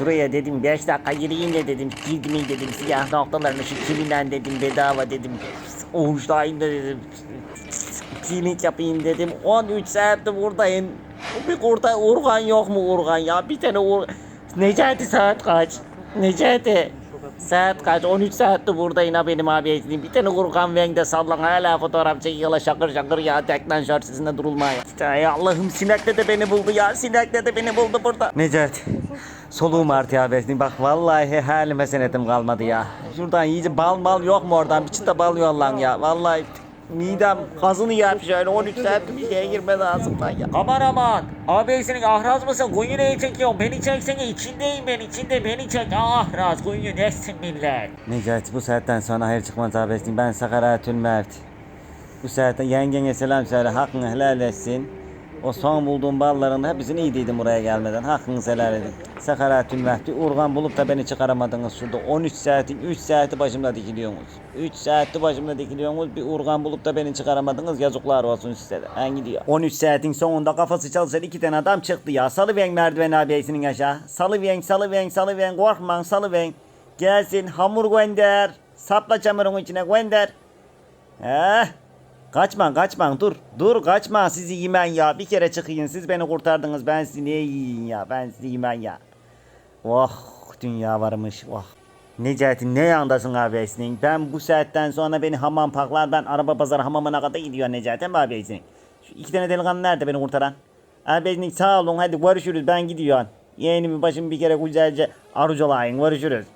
şuraya dedim 5 dakika gireyim de dedim girdim dedim siyah noktalarını şu kilinden dedim bedava dedim oğuşlayayım da dedim peeling yapayım dedim 13 saattir buradayım. Bir kurta Urgan yok mu Urgan ya? Bir tane Ur Necati saat kaç? Necati Saat kaç? 13 saattir buradayım ha benim abi eşliğim. Bir tane Urgan Veng'de sallan hala fotoğraf çekiyorlar şakır şakır ya teknen şarjısında durulmaya. Ay Allah'ım sinekle de beni buldu ya sinekle de beni buldu burada. Necati soluğum artıyor abi eşliğim. Bak vallahi halime senetim kalmadı ya. Şuradan iyice bal bal yok mu oradan bir çıta bal yollan ya. Vallahi midem kazını yer şöyle 13 saat bir şeye girme lazım lan ya. Kameraman abi senin ahraz mısın? Kuyu neyi çekiyorsun? Beni çeksene içindeyim ben içinde beni çek. Ah ahraz kuyu nesin millet? Necati bu saatten sonra hayır çıkmaz abi eşliğim. Ben Sakaratül Mevt. Bu saatte yengene selam söyle hakkını helal etsin. O son bulduğum balların hepsini iyiydim buraya gelmeden. Hakkınızı helal edin. Sakaratül Mehdi Urgan bulup da beni çıkaramadınız şurada. 13 saatin 3 saati başımda dikiliyorsunuz. 3 saatti başımda dikiliyorsunuz. Bir Urgan bulup da beni çıkaramadınız. Yazıklar olsun size de. Ben gidiyor. 13 saatin sonunda kafası çalışan iki tane adam çıktı ya. Salıven merdiven abisinin aşağı. Salıven, salıven, salıven. Korkman, salıven. Gelsin hamur gönder. Sapla çamurun içine gönder. Heh. Kaçman kaçman dur. Dur kaçma sizi yemen ya. Bir kere çıkayım siz beni kurtardınız. Ben sizi niye yiyeyim ya. Ben sizi yemen ya. Oh dünya varmış. Oh. Necati ne yandasın abi Esnin? Ben bu saatten sonra beni hamam paklar. Ben araba pazarı hamamına kadar gidiyor Necati mi abi Esnin? Şu iki tane delikanlı nerede beni kurtaran? Abi Esnin sağ olun hadi görüşürüz ben gidiyorum. Yeğenimi başımı bir kere güzelce arzulayın görüşürüz.